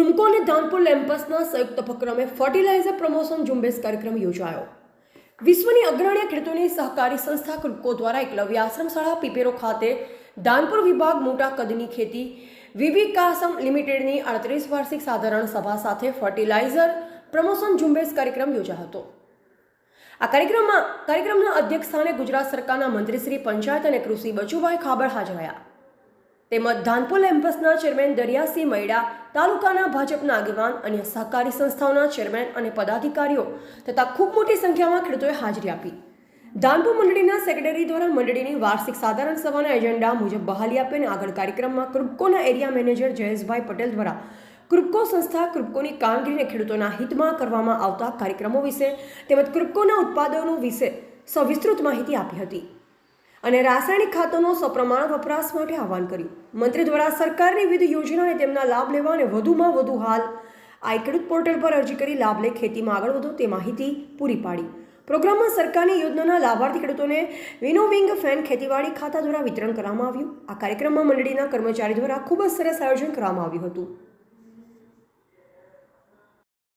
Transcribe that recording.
કુમકો અને ધાનપુર લેમ્પસના સંયુક્ત ઉપક્રમે ફર્ટિલાઇઝર પ્રમોશન ઝુંબેશ કાર્યક્રમ યોજાયો. વિશ્વની અગ્રણી ખેડૂતોની સહકારી સંસ્થા કુમકો દ્વારા એકલવ્ય આશ્રમ શાળા પીપેરો ખાતે ધાનપુર વિભાગ મોટા કદની ખેતી વિવિકાસમ લિમિટેડની અડત્રીસ વાર્ષિક સાધારણ સભા સાથે ફર્ટિલાઇઝર પ્રમોશન ઝુંબેશ કાર્યક્રમ યોજાયો હતો. આ કાર્યક્રમમાં, કાર્યક્રમના અધ્યક્ષ સ્થાને ગુજરાત સરકારના મંત્રી શ્રી પંચાયત અને કૃષિ બચુભાઈ ખાબડ હાજર રહ્યા. તેમજ ધાનપુર એમ્પસના ચેરમેન દરિયાસિંહ મૈડા, તાલુકાના ભાજપના આગેવાન અને સહકારી સંસ્થાઓના ચેરમેન અને પદાધિકારીઓ તથા ખૂબ મોટી સંખ્યામાં ખેડૂતોએ હાજરી આપી. ધાનપુર મંડળીના સેક્રેટરી દ્વારા મંડળીની વાર્ષિક સાધારણ સભાના એજન્ડા મુજબ બહાલી આપીને આગળ કાર્યક્રમમાં કૃપકોના એરિયા મેનેજર જયેશભાઈ પટેલ દ્વારા કૃપકો સંસ્થા કૃપકોની કામગીરીને ખેડૂતોના હિતમાં કરવામાં આવતા કાર્યક્રમો વિશે તેમજ કૃપકોના ઉત્પાદનો વિશે સવિસ્તૃત માહિતી આપી હતી. અને રાસાયણિક ખાતરનો સપ્રમાણ વપરાશ માટે આહવાન કર્યું. મંત્રી દ્વારા સરકારની વિવિધ યોજના અને તેમના લાભ લેવા અને વધુમાં વધુ હાલ આ ખેડૂત પોર્ટલ પર અરજી કરી લાભ લઈ ખેતીમાં આગળ વધો તે માહિતી પૂરી પાડી. પ્રોગ્રામમાં સરકારની યોજનાના લાભાર્થી ખેડૂતોને વિનોવિંગ ફેન ખેતીવાડી ખાતા દ્વારા વિતરણ કરવામાં આવ્યું. આ કાર્યક્રમમાં મંડળીના કર્મચારી દ્વારા ખૂબ જ સરસ આયોજન કરવામાં આવ્યું હતું.